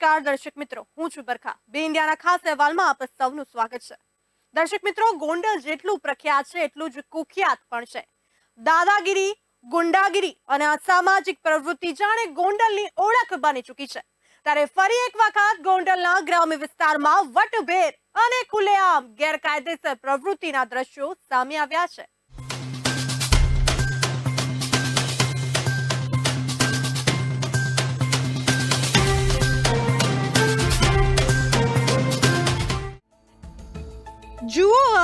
નમસ્કાર, દર્શક મિત્રો. હું છું બરખા. બે ઇન્ડિયાના ખાસ અહેવાલમાં આપ સૌનું સ્વાગત છે. દર્શક મિત્રો, ગોંડલ જેટલું પ્રખ્યાત છે, એટલું જ કુખ્યાત પણ છે. દાદાગીરી, ગુંડાગીરી અને અસામાજિક પ્રવૃત્તિ જાણે ગોંડલની ઓળખ બની ચૂકી છે. ત્યારે ફરી એક વખત ગોંડલના ગ્રામ્ય વિસ્તારમાં વટભેર અને ખુલ્લેઆમ ગેરકાયદેસર પ્રવૃત્તિના દ્રશ્યો સામે આવ્યા છે.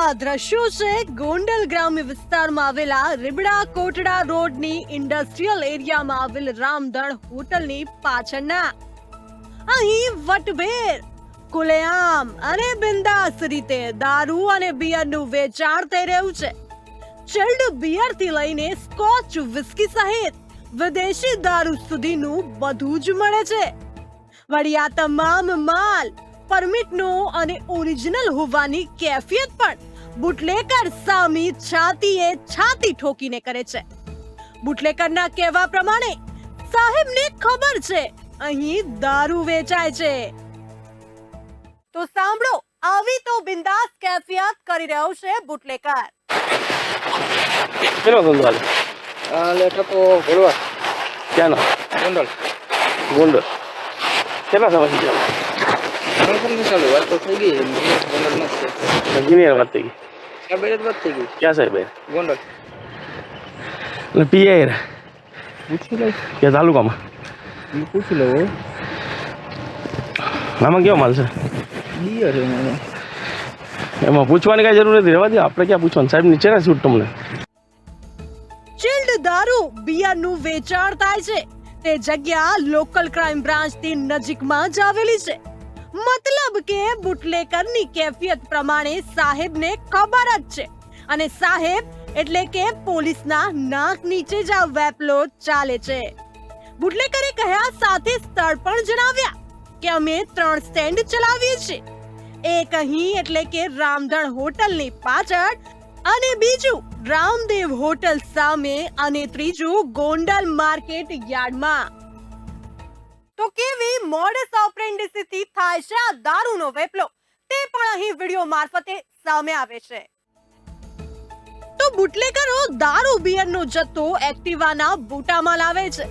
આ દ્રશ્યો છે ગોંડલ ગ્રામ્ય વિસ્તારમાં આવેલા રીબડા કોટડા રોડની ઇન્ડસ્ટ્રીયલ એરિયામાં આવેલ રામધણ હોટલની પાછળના અહીં વટભેર કુલેઆમ અને બિંદાસ રીતે દારૂ અને બિયરનું વેચાણ થઈ રહ્યું છે. ચિલ્ડ બિયરથી લઈને સ્કોચ વિસ્કી સહિત વિદેશી દારૂ સુધીનું બધું જ મળે છે. વળી આ તમામ માલ પરમિટનો અને ઓરિજિનલ હોવાની કેફિયત પણ બુટલેકર સામી છાતીએ છાતી ઠોકીને કરે છે. બુટલેકરના કહેવા પ્રમાણે સાહેબને ખબર છે અહીં દારૂ વેચાય છે. તો સાંભળો આવી તો બિંદાસ કેફિયત કરી રહ્યો છે બુટલેકર. કેટલો ગુંડલ લેટર તો ભરવા. ક્યાંનો? ગોંડલ. ગોંડલ. કેટલા સમયથી ચાલે? ચાલુ વાત તો થઈ ગઈ. ગોંડલ વાત થઈ ગઈ. આ બે જ થઈ ગઈ. ક્યાં સાહેબ ગોંડલ. એટલે પીઆઈ રે. પૂછી લઈ કે તાલુકામાં? પૂછી લઉં આમાં કેવો માલ છે? બિયર એમાં પૂછવાની કઈ જરૂર નથી. રહેવા દે આપણે ક્યાં પૂછવાનું? સાહેબ નીચે ના છૂટ તમને. ચિલ્ડ દારૂ બિયરનું વેચાણ થાય છે. તે જગ્યા લોકલ ક્રાઇમ બ્રાન્ચથી નજીકમાં જ આવેલી છે. મતલબ કે બુટલેકરની કેફિયત પ્રમાણે સાહેબને ખબર જ છે. અને સાહેબ એટલે કે પોલીસના નાક નીચે જ આ વેપલો ચાલે છે. બુટલેકરે કહ્યા સાથે સ્થળ પણ જણાવ્યા કે અમે ત્રણ સ્ટેન્ડ ચલાવીએ છીએ. એક અહીં એટલે કે રામધણ હોટલની પાછળ અને બીજું રામદેવ હોટલ સામે અને ત્રીજું ગોંડલ માર્કેટ યાર્ડમાં. તો કેવી મોડસ ઓપરેન્ડિસીથી થાય છે? આ દારૂનો વેપલો. તે પણ અહીં વિડિયો મારફતે સામે આવે છે. તો બુટલેકરો દારૂ બિયરનો જથ્થો એક્ટિવાના બૂટામાં લાવે છે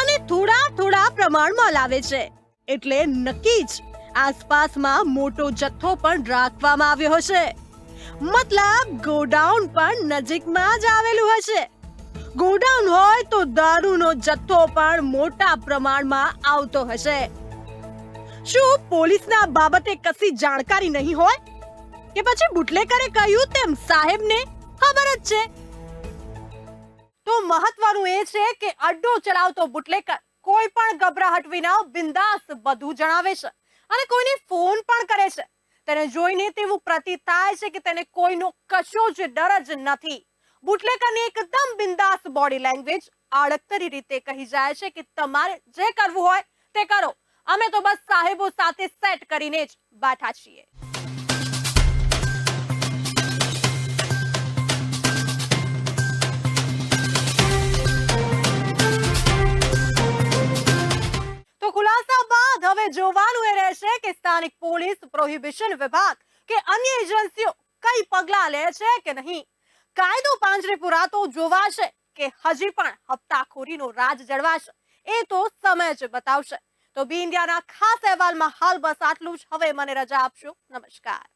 અને થોડા થોડા પ્રમાણમાં લાવે છે. એટલે નક્કી જ આસપાસમાં મોટો જથ્થો પણ રાખવામાં આવ્યો હશે. મતલબ ગોડાઉન પણ નજીકમાં જ આવેલું હશે. ગોડાઉન હોય તો દારૂનો જથ્થો પણ મોટા પ્રમાણમાં આવતો હશે. શું પોલીસના બાબતે કશી જાણકારી નહીં હોય? કે પછી બુટલેકરે કહ્યું તેમ સાહેબને ખબર જ છે. તો મહત્વનું એ છે કે અડ્ડો ચલાવતો બુટલેકર કોઈ પણ ગભરાહટ વિના બિંદાસ બધું જણાવે છે અને કોઈને ફોન પણ કરે છે. તેને જોઈને તેવું પ્રતીત થાય છે કે તેને કોઈનો કશો જ ડર જ નથી. બુટલેકરની એકદમ બિંદાસ બોડી લેંગ્વેજ આડકતરી રીતે કહી જાય છે કે તમારે જે કરવું હોય તે કરો. અમે તો બસ સાહેબો સાથે સેટ કરીને જ બેઠા છીએ. તો ખુલાસા બાદ હવે જોવાનું એ રહેશે કે સ્થાનિક પોલીસ પ્રોહિબિશન વિભાગ કે અન્ય એજન્સીઓ કઈ પગલા લે છે કે નહીં? કાયદો પાંજરે પુરાતો જોવાશે કે હજી પણ હપ્તાખોરીનો રાજ જળવાશે. એ તો સમય જ બતાવશે. તો બી ઇન્ડિયાના ખાસ અહેવાલમાં હાલ બસ આટલું જ. હવે મને રજા આપશો. નમસ્કાર.